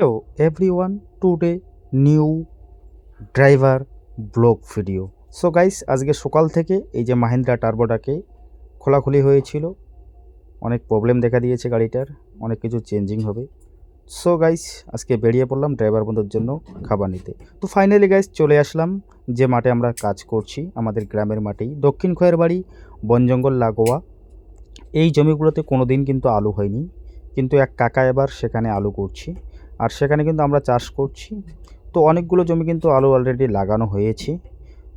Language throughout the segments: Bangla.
Hello everyone today new driver vlog video so guys আজকে সকাল থেকে এই যে মাহিন্দ্রা টার্বোটাকে খোলাখুলি হয়েছিল, অনেক প্রবলেম দেখা দিয়েছে গাড়িটার, অনেক কিছু চেঞ্জিং হবে। সো গাইস আজকে বেরিয়ে পড়লাম ড্রাইভার বন্ধুর জন্য খাবার নিতে। তো ফাইনালি গাইস চলে আসলাম যে মাঠে আমরা কাজ করছি, আমাদের গ্রামের মাঠেই। দক্ষিণ খয়ের বাড়ি, বন জঙ্গল, লাগোয়া। এই জমিগুলোতে কোনো দিন কিন্তু আলু হয়নি। কিন্তু এক কাকা এবার সেখানে আলু করছি। আর সেখানে কিন্তু আমরা চাষ করছি। তো অনেকগুলো জমি কিন্তু আলু অলরেডি লাগানো হয়েছে।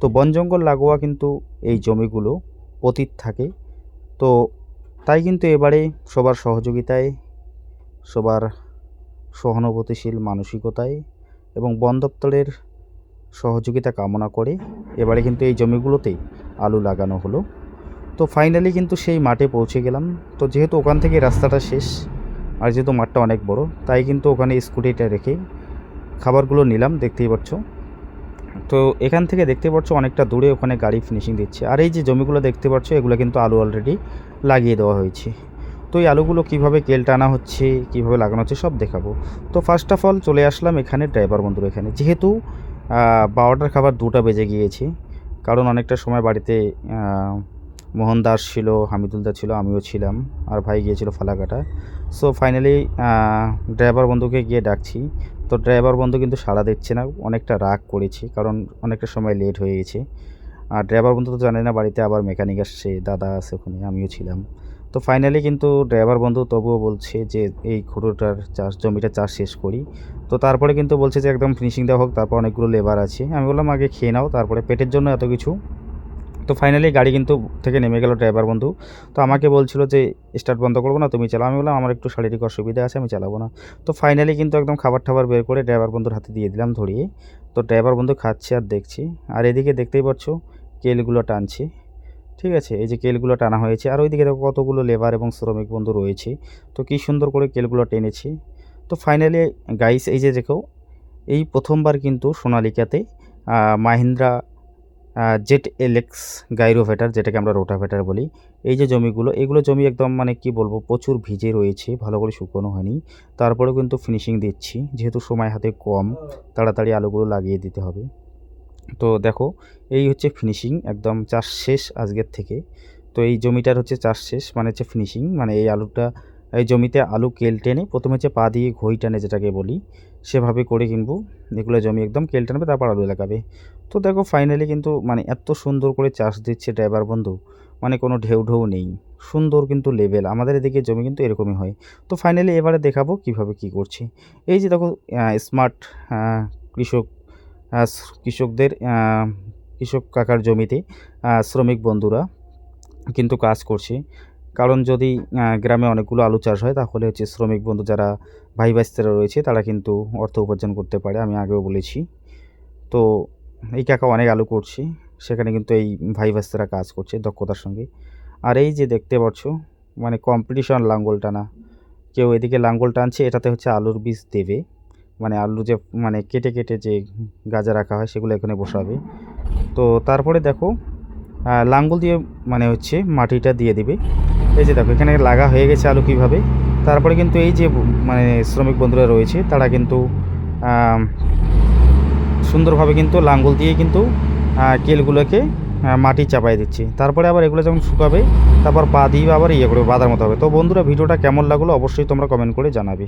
তো বন জঙ্গল লাগোয়া কিন্তু এই জমিগুলো পতিত থাকে। তো তাই কিন্তু এবারে সবার সহযোগিতায়, সবার সহানুভূতিশীল মানসিকতায় এবং বন দপ্তরের সহযোগিতা কামনা করে এবারে কিন্তু এই জমিগুলোতেই আলু লাগানো হলো। তো ফাইনালি কিন্তু সেই মাঠে পৌঁছে গেলাম। তো যেহেতু ওখান থেকে রাস্তাটা শেষ আর যেহেতু মাঠটা অনেক বড়, তাই কিন্তু ওখানে স্কুটিটা রেখে খাবারগুলো নিলাম, দেখতেই পাচ্ছ। তো এখান থেকে দেখতে পাচ্ছ অনেকটা দূরে ওখানে গাড়ি ফিনিশিং দিচ্ছে। আর এই যে জমিগুলো দেখতে পাচ্ছ, এগুলো কিন্তু আলু অলরেডি লাগিয়ে দেওয়া হয়েছে। তো এই আলুগুলো কীভাবে কেল টানা হচ্ছে, কীভাবে লাগানো হচ্ছে, সব দেখাবো। তো ফার্স্ট অফ অল চলে আসলাম এখানে ড্রাইভার বন্ধুর এখানে। যেহেতু বারোটার খাবার দুটা বেজে গিয়েছে, কারণ অনেকটা সময় বাড়িতে মোহন দাস ছিল হামিদুল দা ছিল, আমিও ছিলাম, আর ভাই গিয়েছিল ফালাকাটা। সো ফাইনালি ড্রাইভার বন্ধুকে গিয়ে ডাকছি। তো ড্রাইভার বন্ধু কিন্তু সাড়া দিচ্ছে না, অনেকটা রাগ করেছি, কারণ অনেকটা সময় লেট হয়ে গেছে। আর ড্রাইভার বন্ধু তো জানে না, বাড়িতে আবার মেকানিক আসছে, দাদা আছে ওখানে, আমিও ছিলাম। তো ফাইনালি কিন্তু ড্রাইভার বন্ধু তবুও বলছে যে, এই খুঁড়োটার চাষ, জমিটা চাষ শেষ করি। তো তারপরে কিন্তু বলছে যে, একদম ফিনিশিং দেওয়া হোক, তারপর অনেকগুলো লেবার আছে। আমি বললাম, আগে খেয়ে নাও, তারপরে পেটের জন্য এত কিছু তো ফাইনালি গাড়ি কিন্তু থেকে নেমে গেল ড্রাইভার বন্ধু। তো আমাকে বলছিল যে স্টার্ট বন্ধ করব না, তুমি চালাও। আমি বললাম, আমার একটু শারীরিক অসুবিধা আছে, আমি চালাবো না। তো ফাইনালি কিন্তু একদম খাবার টাবার বের করে ড্রাইভার বন্ধুর হাতে দিয়ে দিলাম ধরিয়ে। তো ড্রাইভার বন্ধু খাচ্ছে আর দেখছি। আর এদিকে দেখতেই পাচ্ছ, কেলগুলো টানছে। ঠিক আছে, এই যে কেলগুলো টানা হয়েছে। আর ওইদিকে দেখো কতগুলো লেবার এবং শ্রমিক বন্ধু রয়েছে। তো কী সুন্দর করে কেলগুলো টেনেছি। তো ফাইনালি গাইস এই যে দেখো, এই প্রথমবার কিন্তু সোনালিকাতে Mahindra Z L X gyrovator, যেটাকে আমরা রোটাভেটার বলি। এই যে জমিগুলো, এগুলো জমি একদম মানে কি বলব, প্রচুর ভিজে রয়েছে, ভালো করে শুকনো হয়নি। তারপরেও কিন্তু ফিনিশিং দিচ্ছি, যেহেতু সময় হাতে কম, তাড়াতাড়ি আলুগুলো লাগিয়ে দিতে হবে। তো দেখো, এই হচ্ছে ফিনিশিং একদম চাষ শেষ আজকের থেকে। তো এই জমিটার হচ্ছে চাষ শেষ মানে হচ্ছে ফিনিশিং মানে এই আলুটা এই জমিতে আলু, কেল টেনে প্রথমে হচ্ছে পা দিয়ে ঘই টানে যেটাকে বলি, সেভাবে করে কিনবো। এগুলো জমি একদম কেল টানবে, তারপর আলু লাগাবে। তো দেখো ফাইনালি কিন্তু মানে এত সুন্দর করে চাষ দিচ্ছে ড্রাইভার বন্ধু মানে কোনো ঢেউ ঢেউ নেই। সুন্দর কিন্তু লেভেল আমাদের এদিকে জমি কিন্তু এরকমই হয়। তো ফাইনালি এবারে দেখাবো কীভাবে কি করছি। এই যে দেখো স্মার্ট কৃষক কৃষকদের কৃষক কাকার জমিতে শ্রমিক বন্ধুরা কিন্তু কাজ করছে। কারণ যদি গ্রামে অনেকগুলো আলু চাষ হয়, তাহলে হচ্ছে শ্রমিক বন্ধু যারা ভাই ভাইস্তেরা রয়েছে, তারা কিন্তু অর্থ উপার্জন করতে পারে, আমি আগেও বলেছি। তো এই কাকা অনেক আলু করছে, সেখানে কিন্তু এই ভাই ভাইস্তেরা কাজ করছে দক্ষতার সঙ্গে। আর এই যে দেখতে পাচ্ছ মানে কম্পিটিশন লাঙ্গল টানা। কেউ এদিকে লাঙ্গল টানছে, এটাতে হচ্ছে আলুর বীজ দেবে। মানে আলু যে মানে কেটে কেটে যে গাজা রাখা হয়, সেগুলো এখানে বসাবে। তো তারপরে দেখো লাঙ্গল দিয়ে মানে হচ্ছে মাটিটা দিয়ে দিবে। এই যে দেখো, এখানে লাগা হয়ে গেছে আলু কীভাবে? তারপরে কিন্তু এই যে মানে শ্রমিক বন্ধুরা রয়েছে, তারা কিন্তু সুন্দরভাবে কিন্তু লাঙ্গল দিয়ে কিন্তু কেলগুলোকে মাটি চাপাই দিচ্ছে। তারপরে আবার এগুলো যেমন শুকাবে, তারপর পা দিয়ে আবার ইয়ে করবে, বাঁধার মতো হবে। তো বন্ধুরা, ভিডিওটা কেমন লাগল অবশ্যই তোমরা কমেন্ট করে জানাবে।